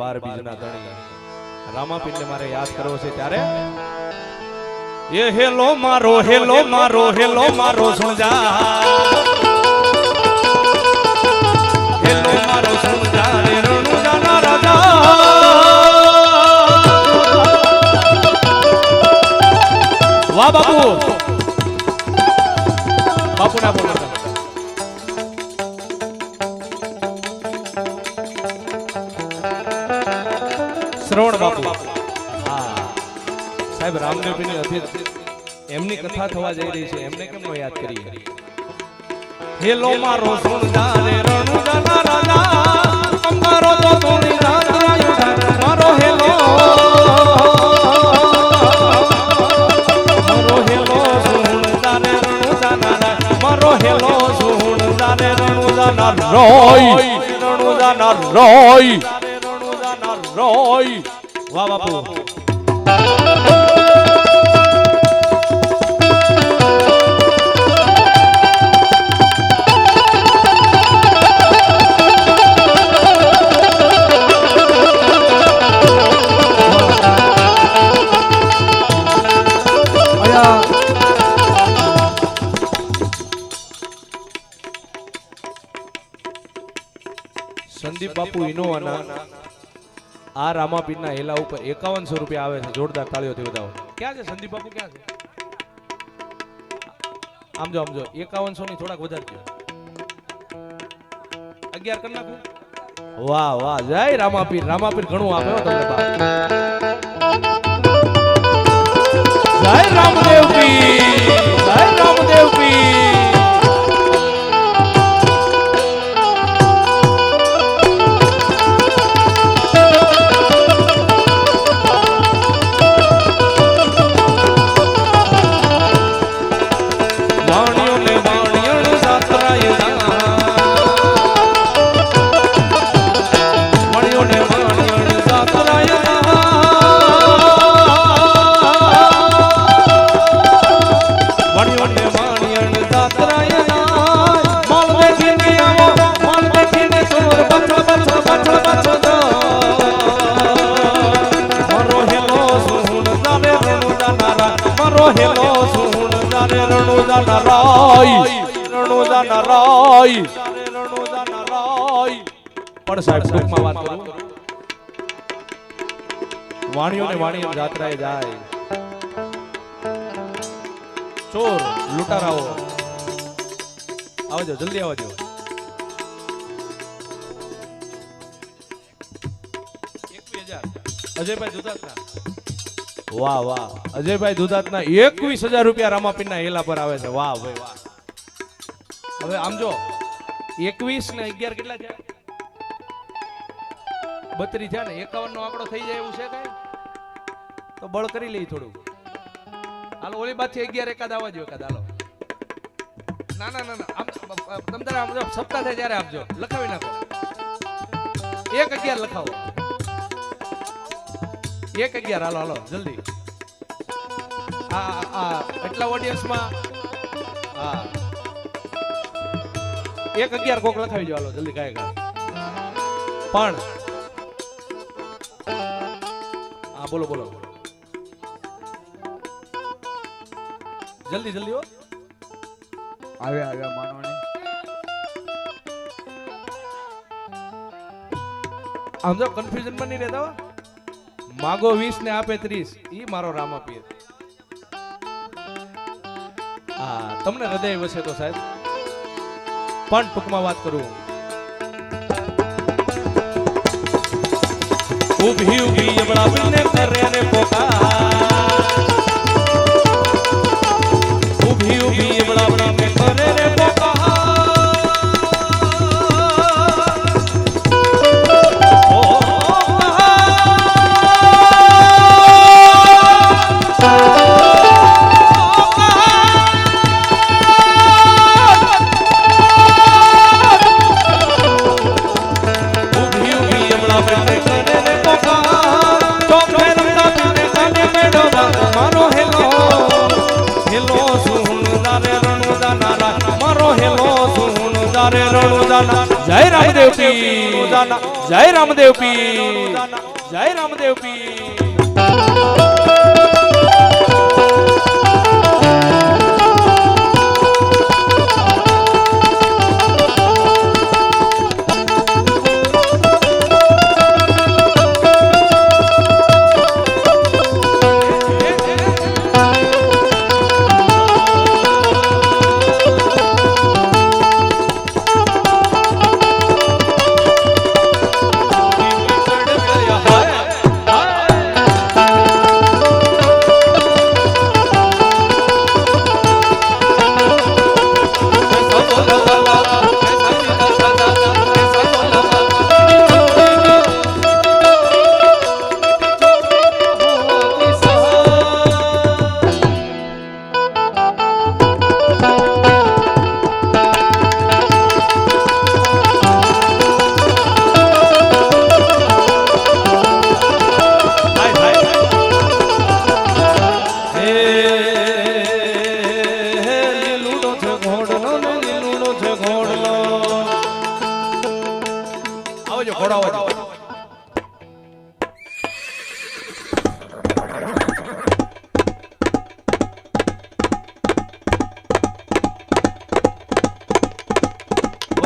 બાર બીજના ધણી. રામાપીરને મારે યાદ કરવો છે ત્યારે? એ હેલો મારો હેલો મારો હેલો મારો સુણજા હેલો મારો સુણજા રે રણુજાના રાજા. વાહ બાપુ. બાપુ. હા. સાહેબ રામદેવની અભિ એમની કથા થવા જઈ રહી છે. એમને કેમ નો યાદ કરીએ? હેલો મારો સુણદારે રણુદાના રાજા અંગારો તો તોણી રાજા. મારો હેલો. મારો હેલો મારો રોય. રોય રોય. વાહ બાપુ આ રામાપીરના હેલા ઉપર એકાવનસો રૂપિયા આવે છે, જોરદાર તાળીઓથી વધાવો. ક્યાં છે સંદીપ બાપુ, ક્યાં છે? આમ જો એકાવનસો ની થોડાક વધારજો અગિયાર કરી વાહ વાહ, જય રામાપીર. રામાપીર ઘણું આપે તમને જય રામદેવ પીર વાણીઓ ને વાણીઓ જાત્રાએ જાય. ચોર, લૂંટારાઓ. આવજો, જલ્દી આવજો. અજયભાઈ દુધાતના. વાહ વાહ. અજયભાઈ દુધાતના એકવીસ હજાર રૂપિયા રામાપીરના હેલા પર આવે છે. વાહ, ભાઈ, વાહ. હવે આમ જો, એકવીસ ને અગિયાર કેટલા છે બત્રીસ થયા ને એકાવન નો આંકડો થઈ જાય એવું છે કઈ? તો બળ કરી લઈ થોડું હાલો, ઓલી બાજુ અગિયાર એકાદ આવવા જો એકાદ, હાલો. ના ના ના આમ તમ તારે આમ સપ્તાહ થાય ત્યારે આપજો લખાવી નાખો. એક અગિયાર લખાવો. એક અગિયાર, હાલો હાલો, જલ્દી. આ- આ એટલા ઓડિયન્સમાં હા. એક અગિયાર કોક લખાવી જો હાલો જલ્દી ગાય ગા. પણ. હા બોલો બોલો જલ્દી જલ્દી હો. આવ્યા આવે માનવાની. આમ જો કન્ફ્યુઝનમાં નહીં રહેતા. માગો વીસ ને આપે 30 ઈ મારો રામાપીર હા તમને હૃદય વસે તો સાહેબ. પણ ટૂંકમાં વાત કરું. ઊભી ઊભી જબડા પીને કરે ને પોકાર. રોજાના. જય રામદેવ પી રોજાના જય રામદેવ પી જય રામદેવ પી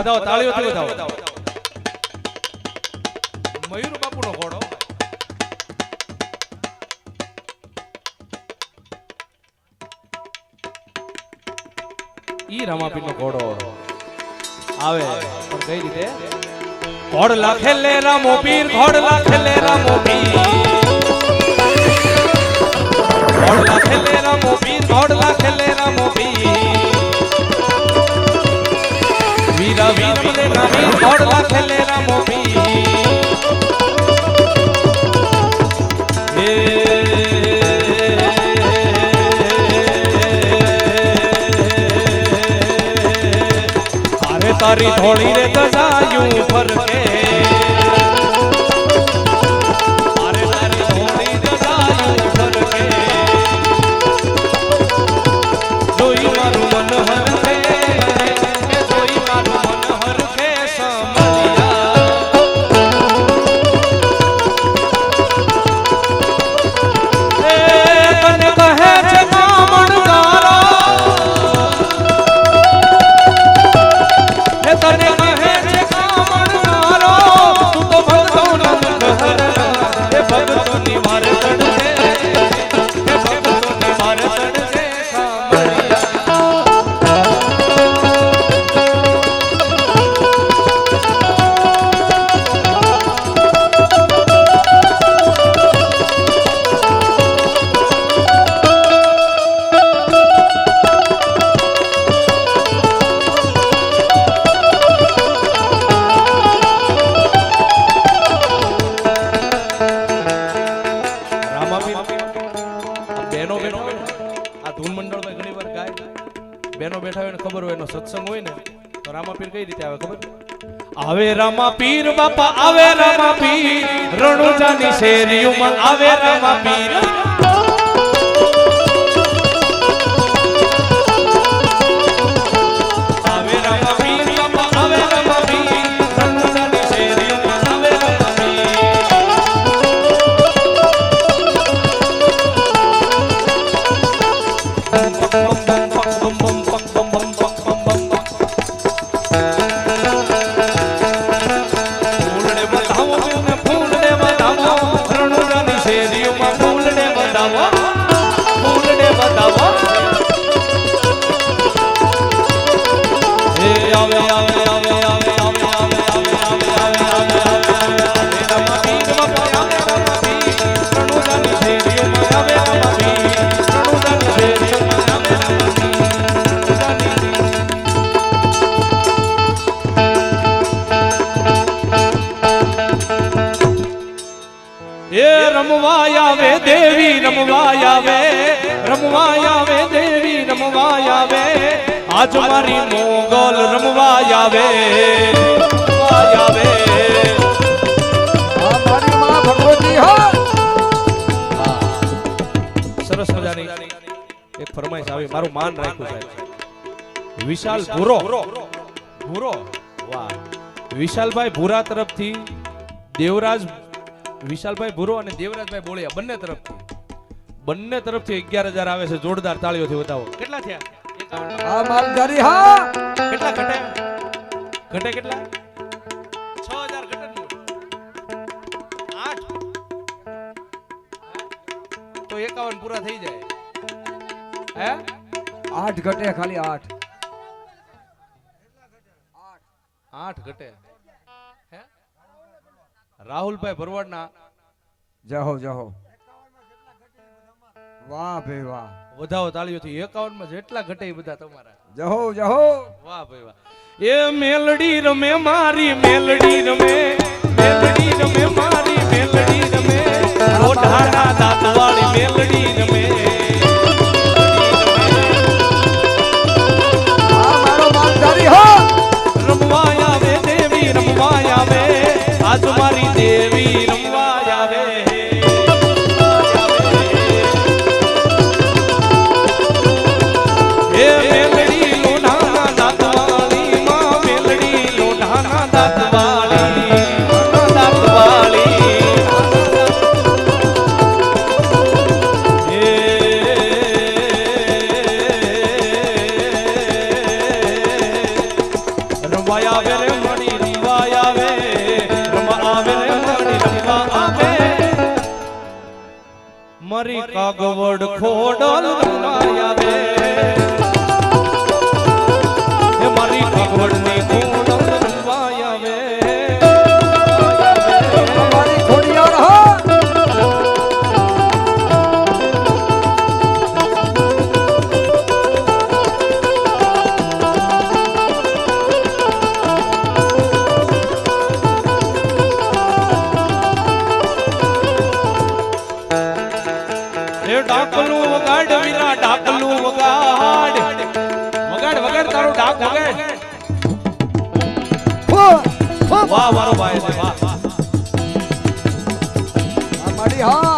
વધાવો તાળીઓથી વધાવો મયુર બાપુનો ઘોડો. ઈ રામાપીરનો ઘોડો. આવે. પણ કઈ રીતે? ઘોડ લાખે લે રામો પીર ઘોડ લાખે લે રામો પીર ઘોડ લાખે લે રામો પીર ઘોડ લાખે લે રામો પીર રવિ રમલે રવિ ઓડલા ખેલે રામો પી તારી ધોળી રે દજાયું ફરકે. રામા પીર બાપા આવે રામા પીર. રણુજાની શેરીઓમાં આવે રામા પીર. રમવા આવે દેવી રમવા આજ મારી મોગલ રમવા આવે. આવે. સરસ મજાની એક ફરમાઈશ આવી. મારું માન રાખ્યું સાહેબ. વિશાલ ભૂરો. ભૂરો? વાહ. વિશાલભાઈ ભૂરા તરફથી દેવરાજ વિશાલભાઈ ભૂરો અને દેવરાજભાઈ બોળિયા બંને તરફથી. બંને તરફથી અગિયાર હજાર આવે છે. જોરદાર તાળીઓથી બતાવો કેટલા થયા? કેટલા ઘટે? ઘટે કેટલા? છ હજાર ઘટે આઠ. તો એકાવન પૂરા થઈ જાય. હે? આઠ ઘટે ખાલી આઠ. આઠ ઘટે. રાહુલભાઈ ભરવાડના જાહો જાહો. વાહ ભાઈ વાહ. વધાવો તાળીઓથી એકાવનમાં જેટલા ઘટે બધા તમારા. જહો જહો. વાહ ભાઈ વાહ. એ મેલડી રમે મારી મેલડી રમે. મેલડી રમે મારી મેલડી રમે. રોઢાડા વાહ એટલે વાહ. માડી હા.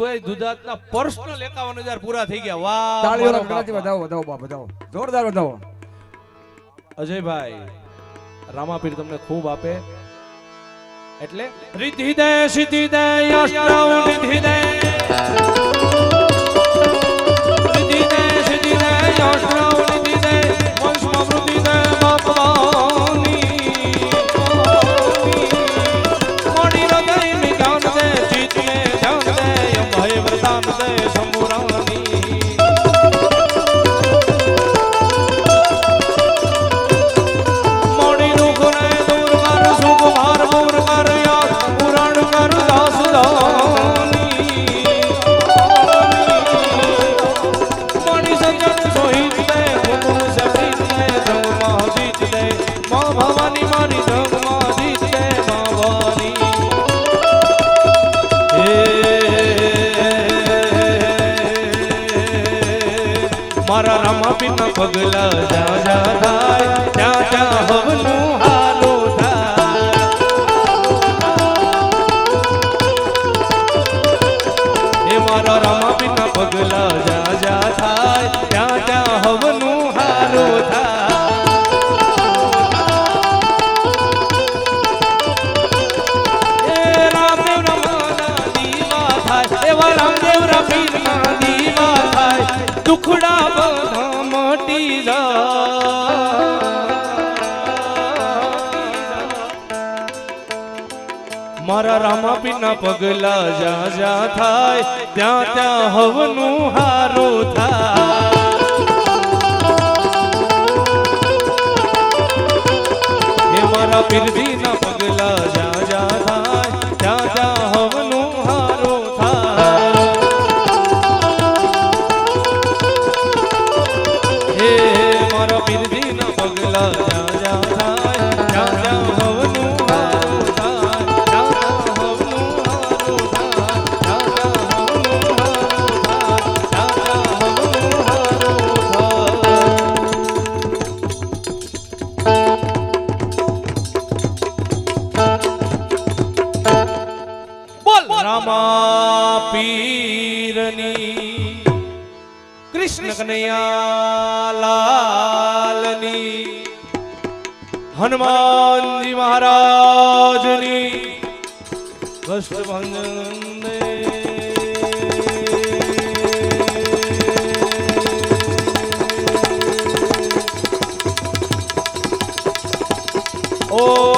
અનિલભાઈ દુધાતના પર્સનલ 51000 પૂરા થઈ ગયા. જોરદાર વધાવો. અજયભાઈ રામાપીર તમને ખૂબ આપે. એટલે રિદ્ધિ દે સિદ્ધિ દે અષ્ટાવ મારા રામાપીના પગલા જા જા થાય ત્યાં ત્યાં હવનું હારું થાય. મારા પીરજી Oh